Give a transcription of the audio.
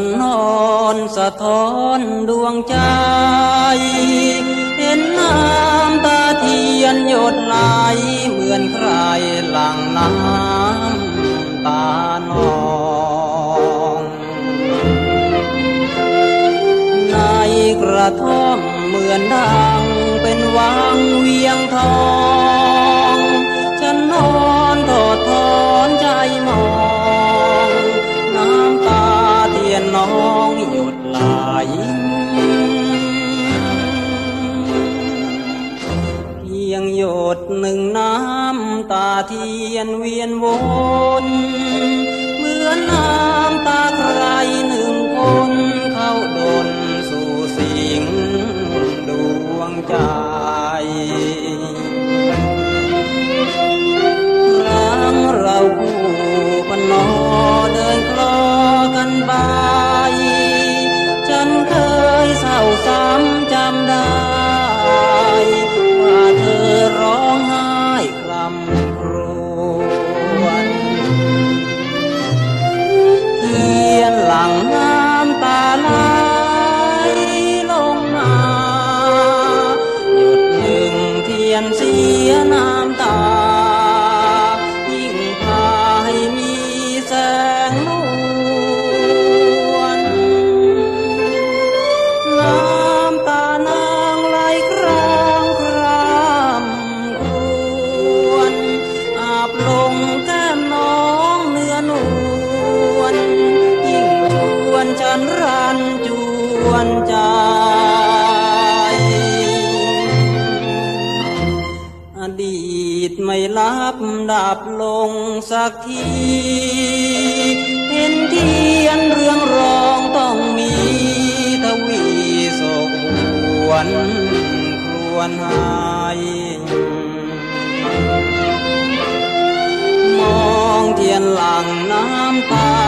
นนอนสะท้อนดวงใจ เห็นน้ำตาเทียนหยดไหลเหมือนใครหลั่งน้ำตานองในกระท่อมเหมือนดังเป็นวังวี ดหนึ่งน้ำตาเทียนเวียนวนเหมือนน้ำ น้ำตา ยิ่งพาให้มีแสงนวลน้ำตานางไหลครางครามครวนอาบลงแก้มน้องเนื้อนวลยิ่งชวนฉันรันจวนใจ ไม่ลับดับลงสักที เห็นเทียนเรื่องรองต้องมีทวีโศกหวนครวญหายมองเทียนหลังน้ำตา